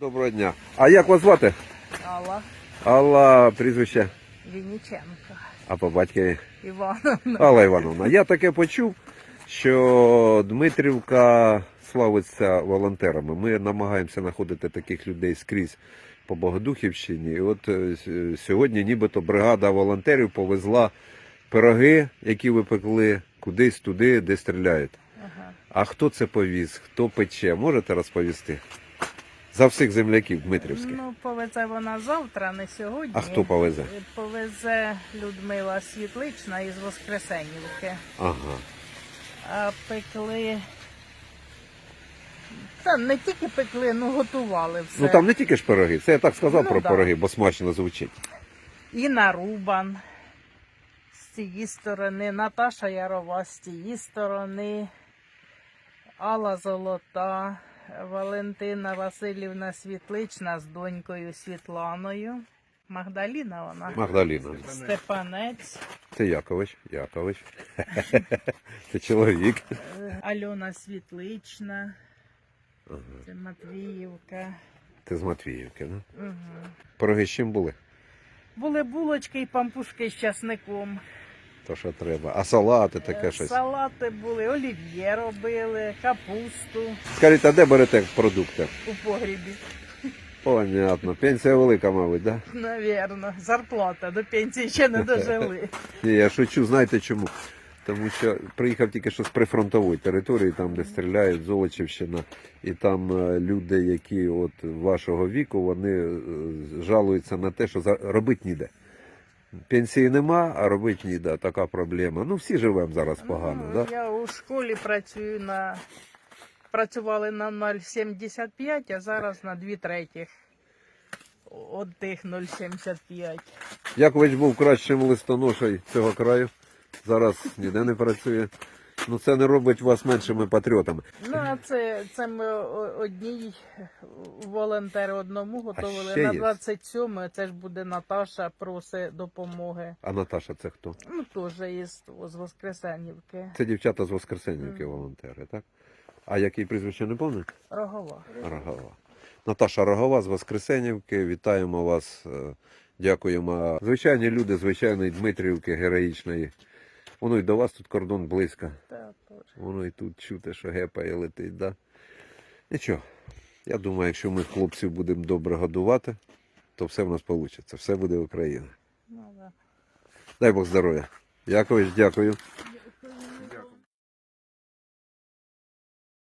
Доброго дня. А як вас звати? Алла Алла, прізвище, Вінниченко а по батькові? Івановна. Алла Івановна. Я таке почув, що Дмитрівка славиться волонтерами. Ми намагаємося знаходити таких людей скрізь по Богодухівщині. І от е, сьогодні нібито бригада волонтерів повезла пироги, які ви пекли, кудись туди, де стріляють. Ага. А хто це повіз? Хто пече? Можете розповісти? За всіх земляків Дмитрівських. Ну, повезе вона завтра, не сьогодні. А хто повезе? Повезе Людмила Світлична із Воскресенівки. Ага. А пекли. Та не тільки пекли, ну готували все. Ну там не тільки ж пироги, це я так сказав Ну, про да. пироги, бо смачно звучить. І нарубан з цієї сторони, Наташа Ярова з цієї сторони, Алла Золота, Валентина Васильівна Світлична з донькою Світланою, Магдаліна вона, Магдаліна. Степанець, Це Якович. Якович. Це чоловік. е, Альона Світлична, це Матвіївка. Ти з Матвіївки, да? Угу. Пироги з чим були? Були булочки і пампушки з часником. То що треба. А салати таке Е, щось. Салати були, олів'є робили, капусту Скажіть, а де берете продукти? у погрібі. Понятно. Пенсія велика, мабуть, да? Навірно, зарплата до пенсії ще не дожили. Ні, я шучу, знаєте чому? Тому що приїхав тільки що з прифронтової території, там, де стріляють Золочівщина, і там е, люди, які от вашого віку, вони е, жалуються на те, що робити ніде. Пенсії нема, а робити ніде. Така проблема. Ну, всі живемо зараз погано, Ну, да? Я у школі працюю на працювали на 0,75, а зараз на 2 третіх. От тих 0,75. Якович був кращим листоношей цього краю. Зараз ніде не працює. Ну це не робить вас меншими патріотами. Ну, а це, це ми одній волонтери одному готували. На є? 27 це ж буде Наташа просить допомоги. А Наташа це хто? Ну, теж із з Воскресенівки. Це дівчата з Воскресенівки, волонтери, так? А який прізвище не пам'ятаєте? Рогова. Рогова. Наташа Рогова з Воскресенівки. Вітаємо вас. е, Дякуємо. Звичайні люди, звичайної Дмитрівки, героїчної. Воно й до вас тут кордон близько. Воно і тут чути, що гепає летить, да? Нічого. Я думаю, якщо ми хлопців будемо добре годувати, то все в нас вийде. Все буде Україна. Ну, да. Дай Бог здоров'я. Якович, дякую.